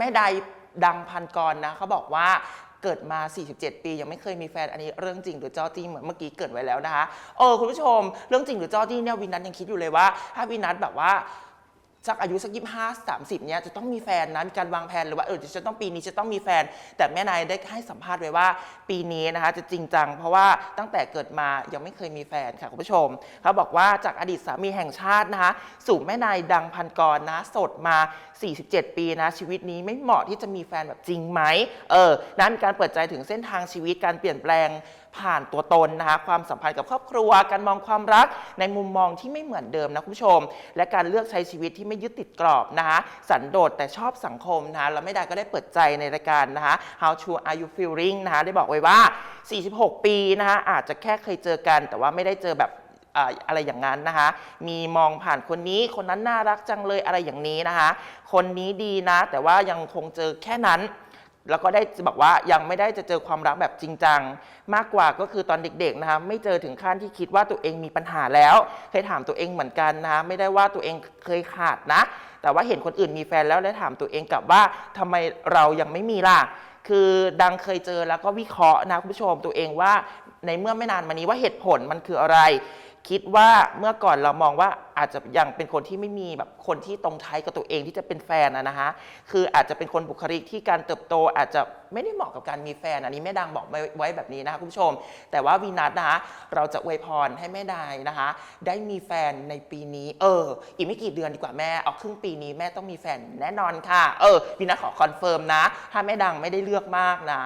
แม่ใดดังพันกรนะเขาบอกว่าเกิดมา 47 ปี ยังไม่เคยมีแฟนอันนี้เรื่องจริงหรือจ้อจี้เหมือนเมื่อกี้เกิดไว้แล้วนะคะเออคุณผู้ชม เรื่องจริงหรือจ้อจี้เนี่ยวินัทยังคิดอยู่เลยว่า ถ้าวินัทแบบว่า สักอายุสักยี่ห้าสามสิบเนี้ยจะต้องมีแฟนนะมีการวางแผนหรือว่าเออจะต้องปีนี้จะต้องมีแฟน แต่แม่นายได้ให้สัมภาษณ์ไว้ว่า ปีนี้นะคะจะจริงจังเพราะว่าตั้งแต่เกิดมายังไม่เคยมีแฟนค่ะคุณผู้ชมเขาบอกว่าจากอดีตสามีแห่งชาตินะคะสู่แม่นายดังพันกรนะสดมา 47 ปีนะชีวิตนี้ไม่เหมาะที่จะมีแฟนแบบจริงไหมเออนั้นมีการเปิดใจถึงเส้นทางชีวิตการเปลี่ยนแปลง ผ่านตัวตนนะคะความสัมพันธ์กับครอบครัว การมองความรักในมุมมองที่ไม่เหมือนเดิมนะคุณผู้ชม และการเลือกใช้ชีวิตที่ไม่ยึดติดกรอบนะคะสันโดษแต่ชอบสังคมนะคะแล้วไม่ได้ก็ได้เปิดใจในรายการนะคะ How to are you feeling นะคะได้บอกไว้ว่า 46 ปีนะคะอาจจะแค่เคยเจอกัน แต่ว่าไม่ได้เจอแบบอะไรอย่างนั้นนะคะ มีมองผ่านคนนี้ คนนั้นน่ารักจังเลยอะไรอย่างนี้นะคะ คนนี้ดีนะ แต่ว่ายังคงเจอแค่นั้น แล้วก็ได้บอกว่ายังไม่ได้จะเจอความรักแบบจริงจัง มากกว่าก็คือตอนเด็กๆนะคะไม่เจอถึงขั้นที่คิดว่าตัวเองมีปัญหาแล้ว เคยถามตัวเองเหมือนกันนะคะไม่ได้ว่าตัวเองเคยขาดนะ แต่ว่าเห็นคนอื่นมีแฟนแล้วได้ถามตัวเองกลับว่าทำไมเรายังไม่มีล่ะคือดังเคยเจอแล้วก็วิเคราะห์นะคุณผู้ชมตัวเองว่าในเมื่อไม่นานมานี้ว่าเหตุผลมันคืออะไร คิดว่าเมื่อก่อนเรามองว่าอาจจะยังเป็นคนที่ไม่มีแบบคนที่ตรงไทยกับตัวเองที่จะเป็นแฟนนะฮะคืออาจจะเป็นคนบุคลิกที่การเติบโต อาจจะไม่ได้เหมาะกับการมีแฟนอันนี้แม่ดังบอกไว้ไว้แบบนี้นะคะคุณผู้ชม แต่ว่าวีนัทนะคะเราจะอวยพรให้แม่ดายนะคะ ได้มีแฟนในปีนี้ เออ อีกไม่กี่เดือนดีกว่าแม่เอาครึ่งปีนี้แม่ต้องมีแฟนแน่นอนค่ะ เออวีนัทขอคอนเฟิร์มนะ ถ้าแม่ดังไม่ได้เลือกมากนะ